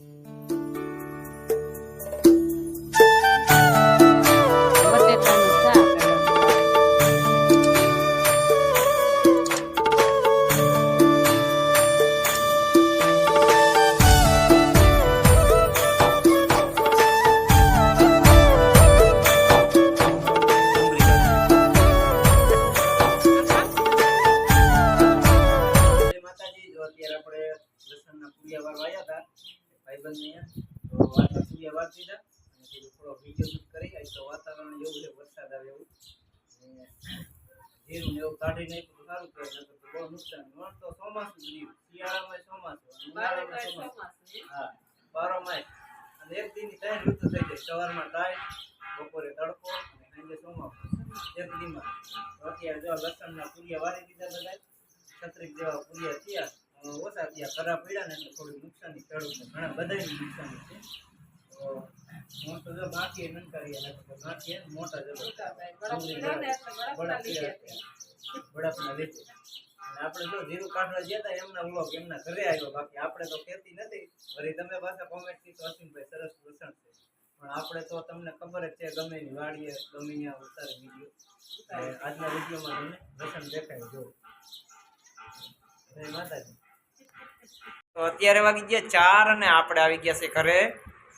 બટેટાનું હતા તો દીધા અને કીધું થોડો વીડિયો શૂટ કરી આજ તો વાતાવરણ એવું છે વરસાદ આવે એવું. જીરું ને એવું કાઢી નાખ્યું સારું કે નકર તો બહુ નુકસાન. વણ તો ચોમાસું જ રહ્યું. શિયાળામાં ચોમાસું ઉનાળામાં ચોમાસું. હા બારો માય અને એક દીની ત્રણ ઋતુ થઈ જાય. સવારમાં ટાઈટ બપોરે તડકો અને સાંજે ચોમાસું. એક દીમાં અત્યારે જો લસણના પૂરિયા વાળી દીધા બધા છત્રીસ જેવા પૂર્યા થયા. ઓછા થયા કરા પડ્યા ને એટલે થોડી નુકસાની ખેડૂતને ઘણા બધાની નુકસાની છે. તો હું તો જો બાકી નનકારી અને બાકી મોટા જબર બળપના લીધે. આપણે જો જીરું કાઢવા ગયા હતા એમના વ્લોગ એમના ઘરે આવ્યો. બાકી આપણે તો ખેતી નથી. વળી તમે પાછા કોમેન્ટથી તો અસીમભાઈ સરસ વસણ છે. પણ આપણે તો તમને ખબર જ છે ગમે એની વાડીએ ગમે ત્યાં ઉતારે વીડિયો આજના વિડીયોમાં તમને વસણ દેખાય જો જય માતાજી. તો અત્યારે વાગી ગયા ચાર અને આપણે આવી ગયા છે ઘરે.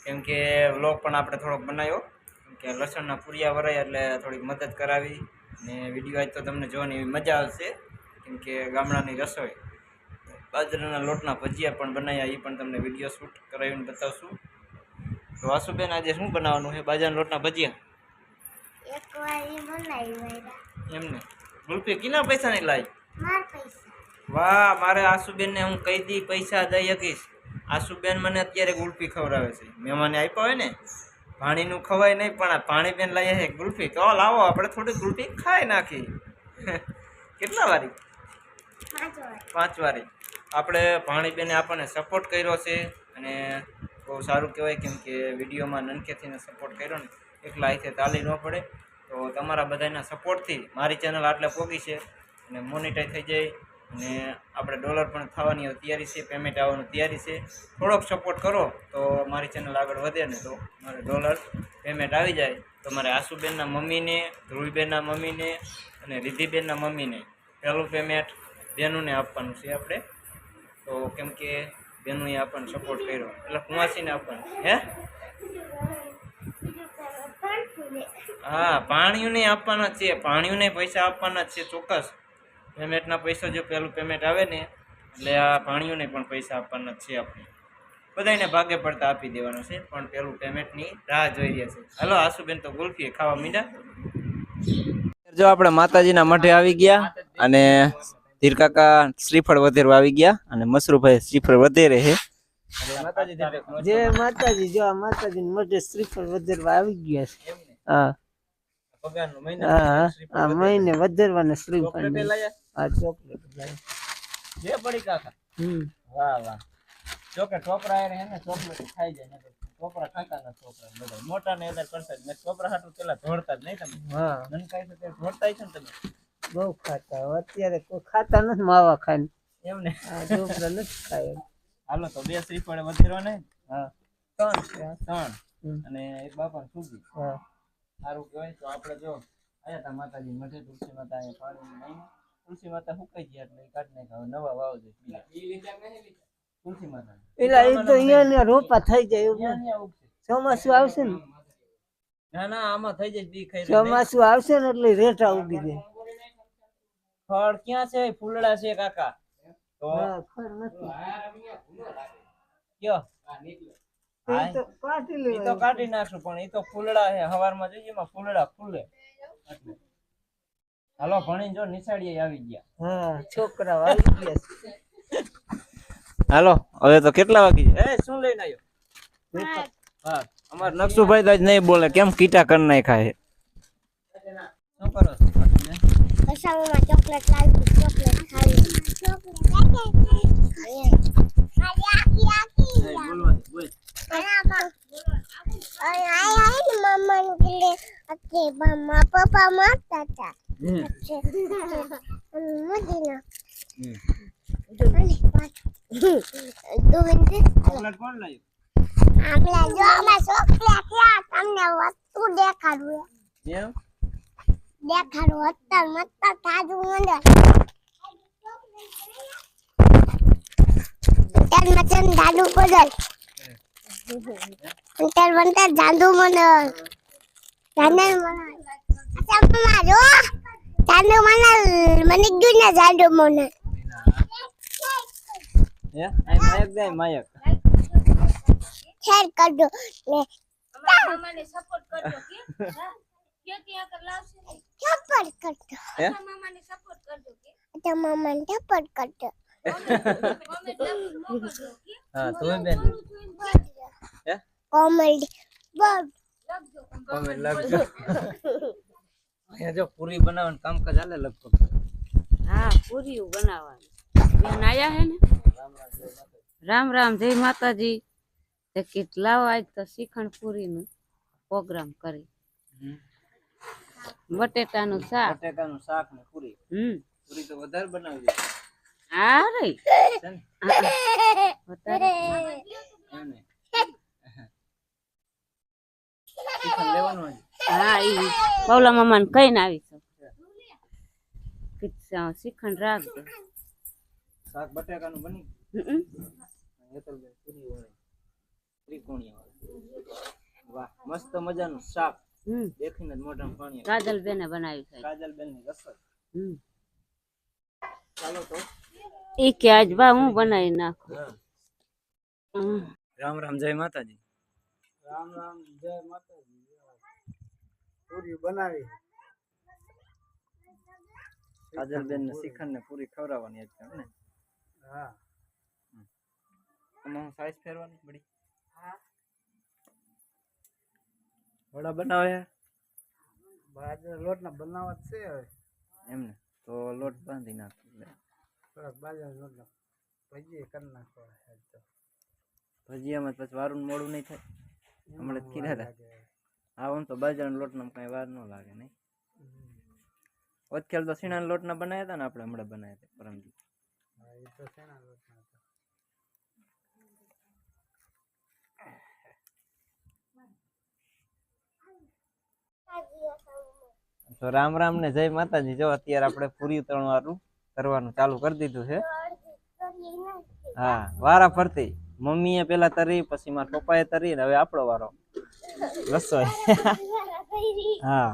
કેમ કે વ્લોગ પણ આપણે થોડોક બનાવ્યો. કેમ કે લસણના પૂરિયા વરાય એટલે થોડીક મદદ કરાવી. ને વીડિયો આજ તો તમને જોવાની એવી મજા આવશે. કેમ કે ગામડાની રસોઈ. બાજરાના લોટના ભજીયા પણ બનાવ્યા એ પણ તમને વીડિયો શૂટ કરાવીને બતાવશું. તો વાસુબેન આજે શું બનાવવાનું છે? બાજરાના લોટના ભજીયા. એમને. રૂપિયા કિના પૈસા નહીં લાવી પૈસા. વાહ, મારે આશુબેનને હું કહી દી, પૈસા દઈ શકીશ. આશુબેન મને અત્યારે ગુલ્ફી ખવડાવે છે. મહેમાને આપ્યો હોય ને, પાણીનું ખવાય નહીં, પણ આ પાણીબેન લઈએ છે ગુલ્ફી. તો લાવો આપણે થોડી ગુલ્ફી ખાઈ નાખી. કેટલા વાર? પાંચ વારી. આપણે પાણીબેને આપણને સપોર્ટ કર્યો છે અને બહુ સારું કહેવાય કેમ કે વિડીયોમાં નનકેથીને સપોર્ટ કર્યો ને, એકલા અહીંથી તાલી ન પડે. તો તમારા બધાના સપોર્ટથી મારી ચેનલ આટલે પોગી છે અને મોનિટાઈ થઈ જાય. અને આપણે ડોલર પણ થવાની તૈયારી છે પેમેન્ટ આવવાની તૈયારી છે. થોડોક સપોર્ટ કરો તો મારી ચેનલ આગળ વધે ને તો મારે ડોલર પેમેન્ટ આવી જાય. તો મારે આશુબેનના મમ્મીને, ધ્રુવીબેનના મમ્મીને અને રિધિબેનના મમ્મીને પહેલું પેમેન્ટ બેનુંને આપવાનું છે આપણે. તો કેમ કે બેનુએ આપણને સપોર્ટ કર્યો. એટલે કુંવાસીને આપવાનું. હે? હા, પાણીઓને આપવાના જ છે. પાણીઓને પૈસા આપવાના જ છે ચોક્કસ. પેમેન્ટના પૈસા જો પહેલું પેમેન્ટ આવે ને એટલે આ પાણીઓને પણ પૈસા આપવાના છે આપણે. બધાને ભાગે પડતા આપી દેવાનું છે પણ પેલું પેમેન્ટની રાહ જોઈ રહ્યા છે. હલો આશુબેન તો ગુલ્ફી ખાવા મીંડા. જો આપણે માતાજીના મઠે આવી ગયા અને ધીરકાકા શ્રીફળ વધેરવા આવી ગયા અને મસરૂભાઈ શ્રીફળ વધેરે છે. જે માતાજી જો આ માતાજી મઠે શ્રીફળ વધેરવા આવી ગયા છે. હા. મહિનો હા શ્રીફળ આ મહિને વધેરવાના શ્રીફળ લાયા? આ ચોકલેટ લાયા. જે પડી કાકા. હમ. વાહ વાહ. જોકે છોકરા એને હે ચોકલેટ ખાઈ જાય ને છોકરા ખાતા ના છોકરા. બધા મોટા ને એદર કરતા જ. છોકરા હાટું પેલા ધોળતા જ નહીં તમે. હા. નનકાઈ તો તે ધોળતા છે ને તમે. બહુ ખાતા અત્યારે કોઈ ખાતા નથી માવા ખાઈને. એમ ને? આ છોકરા નથી ખાય હાલો તો બે શ્રીફળે વધેરવા ને? હા. ત્રણ ત્રણ. અને એક બાપા સુગી હા. સારું કહેવાય તો આપણે જો આયા તા માતાજી મઠે તુલસી માતા અહીંયા પાણી નહીં તુલસી માતા સુકાઈ ગયા એટલે કાઢ નાખ્યા. નવા વાવ બીજા. તુલસી માતા. એટલે એ તો અહીંયા રોપા થઈ જાય એવું. ચોમાસું આવશે ને? ના ના આમાં થઈ જાય બી ખાઈ. ચોમાસું આવશે ને એટલે રેટા ઉગી જાય. ફળ ક્યાં છે? ફૂલડા છે કાકા. તો ફળ નથી. કયો? એ તો કાઢી તો કાઢી નાખશું પણ એ તો ફૂલડા છે. હવારમાં જોઈએ એમાં ફૂલડા ફૂલે. હાલો ભણી જો નિશાળીએ આવી ગયા. હા. છોકરા આવી ગયા છે. હાલો હવે તો કેટલા વાગી એ શું લઈને આવ્યો? હા. અમાર નકશુભાઈ તો આજ નહીં બોલે કેમ કીટા કરી નાખ્યા છે? શું કરો છો? કસામાં ચોકલેટ લાવી ચોકલેટ ખાવી. ચોકલેટ ખાવી. ખાલી આખી આખી એ, બોલવા દે, બોલ. મમ્મા ગલે અકે મમ્મા પપ્પા મારતા હતા. આમલા જો આમાં ચોકલેટ થયા તમને વસ્તુ દેખાડું એમ દેખાડું અત્તર મત્તર તાજું મંડળ અત્યાર મચન દાદુ પદલ અંતર બંતર જાદુ મંડળ જાનર મંડળ અચ્છા મમ્મા લાવશે સપોર્ટ કરજો મામાને સપોર્ટ કરજો કે અચ્છા મમ્માને સપોર્ટ કરજો. કોમેન્ટ મોકલજો કે હા? તું બેન. હે? કોમેડી. બોલ. લખજો તમે લખજો અહીંયા જો પૂરી બનાવવાનું કામકાજ હાલે લગભગ. હા પૂરી બનાવવાનું. બેન આયા હે ને? રામ રામ જય માતાજી. તે કેટલા આજ તો શ્રીખંડ પૂરી નું પ્રોગ્રામ કરી. બટેટા બટેટાનું શાક. બટેકાનું શાક ને પૂરી. હમ. પૂરી તો વધારે બનાવજો હા રે. વધારે ને? લેવાનું હા ઈ પૌલા મામાને કહીને આવી છું. કે સ- શ્રીખંડ રાખજો શાક બટાકાનું બની વાહ મસ્ત મજાનું શાક. હમ. દેખીને જ મોઢામાં પાણી આવે. કાજલ બેને બનાવી છે. કાજલબેન રસોઈ. હમ. ચાલો તો. ઈ કે આજ બા હું બનાવી નાખું? રામ રામ જય માતાજી. રામ રામ જય માતાજી. પૂરી બનાવી. કાજલબેન ને શ્રીખંડ ને પૂરી ખવડાવવાની હતી એમ ને? હા. હું સાઈઝ ફેરવાની બડી વડા બનાવે? બાજરા લોટના બનાવવા જ છે હવે. એમને? તો લોટ બાંધી નાખ થોડાક બાજરા લોટના ભજીએ કરી નાખો ભજીયામાં પછી વારું મોડું નહીં થાય. હમણાં જ કીધા હતા. હા આમ તો બાજરાના લોટમાં કઈ વાર ન લાગે નહીં. ઓતખેલ તો સીણાના લોટના બનાવ્યા હતા ને આપણે હમણાં બનાવ્યા હતા પરમજી હા એ તો શેના લોટના હતા? તો રામ રામ ને જય માતાજી. જો અત્યારે આપણે પૂરી ત્રણ વારું કરવાનું ચાલુ કરી દીધું છે. હા વારા ફરતી. મમ્મીએ પેલા તરી પછી મારા પપ્પાએ તરી ને હવે આપણો વારો. રસોઈ હા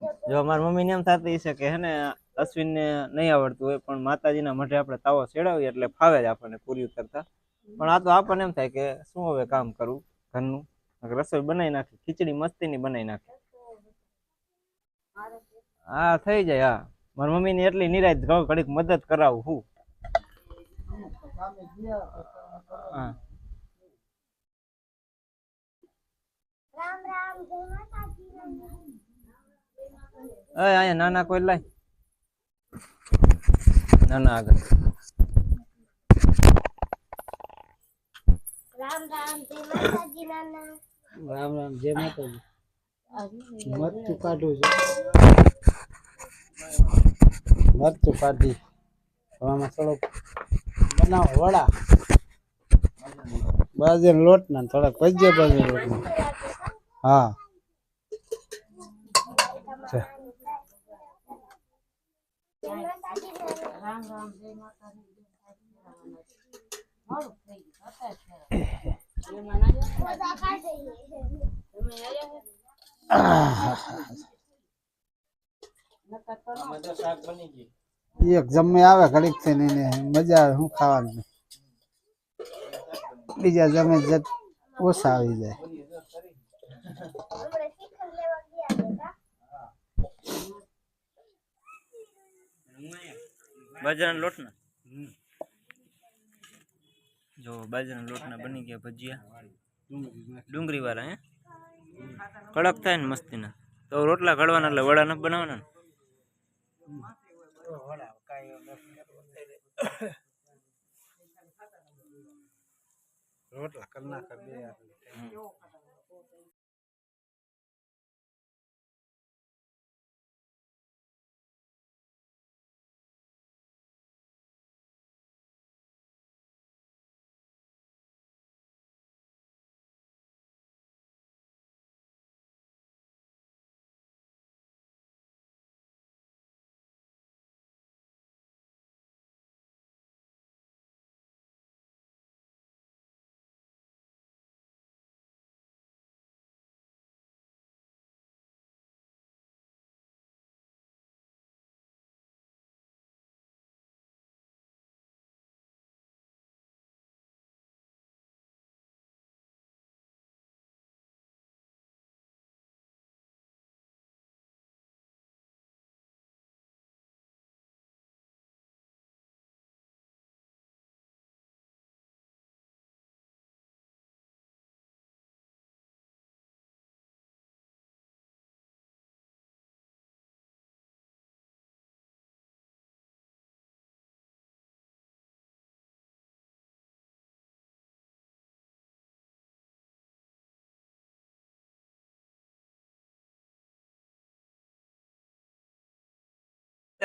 જો અમારી મમ્મીને એમ થતી છે કે હે ને અશ્વિનને નહીં આવડતું હોય પણ માતાજીના મઢે આપણે તાવો ચડાવીએ એટલે ફાવે જ આપણને પૂરી કરતા. પણ આ તો આપણને એમ થાય કે શું હવે કામ કરવું ઘરનું? રસોઈ બનાવી નાખી ખીચડી મસ્તીની બનાવી નાખી. હા થઈ જાય હા. મારી મમ્મીને એટલી નિરાશ ઘડીક મદદ કરાવું હું હા રામ રામ જય માતાજી અય અહીંયા નાના કોઈ લાય. નાના આગળ. રામ રામ જય માતાજી નાના. રામ રામ જય માતાજી. મરચું કાઢું છે. મરચું કાઢી. હવામાં થોડોક બનાવો વડા. બાજરી લોટના ને થોડાક ભજીયા બાજરી લોટના હા. શાક બની ગયું. એક જમે આવે, ઘડીક થઈને એને મજા આવે, શું ખાવાનું? બીજા જમે જત ઓછા આવી જાય. બાજરાના લોટના? જો, બાજરાના લોટના બની ગયા ભજીયા. ડુંગળી વાળા હે? કડક થાય ને મસ્તીના. તો રોટલા ઘડવાના એટલે વડા નથી બનાવવાના ને રોટલા કરી નાખે બે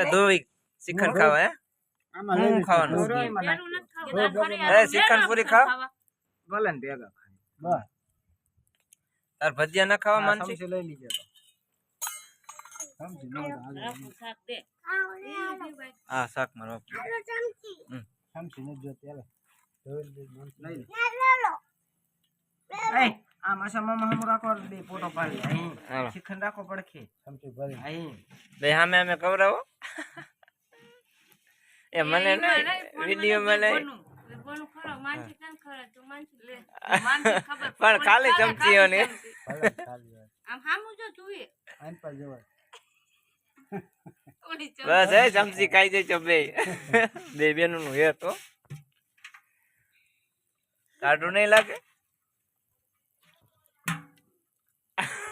ધોવી શ્રીખંડ ખાવા હે આમાં હું લઈ ખાવાનું? લીધું. પેલું નથી ખાવું, હોય, તાર ફરી એ, આવે. શ્રીખંડ પૂરી બેનો ખાવ? ખાવા. ભલે ને ભેગા બસ તાર ભજીયા ના ખાવા માનસી સમસી લઈ લીધો તો સમસી નો તો હાલે. રાખું શાક દે. હા શાક મારો સમસી ને જો ત્યારે ધોઈ લીધું, લઈ લે. એ આ માસા મામા હમ રાખો બે ફોટો પાડી અહીં શ્રીખંડ રાખો પડખે સમસી ભરી અહીં બે સામે અમે કવરાવો એ મને એમાં નહીં નહીં, ફોનમાં વિડીયો નથી માં નહીં બોલવું. એ બોલવું ખરો, માનસી કેમ ખરો? તું માનસી લે. માનસી ખબર પણ પડે. ખાલી ખાલી ચમચીઓની. ચમચી. ભલે ખાલી હોય. આમ હામું જો તું એ. આઈન પર જવાય થોડી ચમચી. બસ એ ચમચી ખાઈ જઈજો બે બે બેનું નું હે તો ટાઢું નહીં લાગે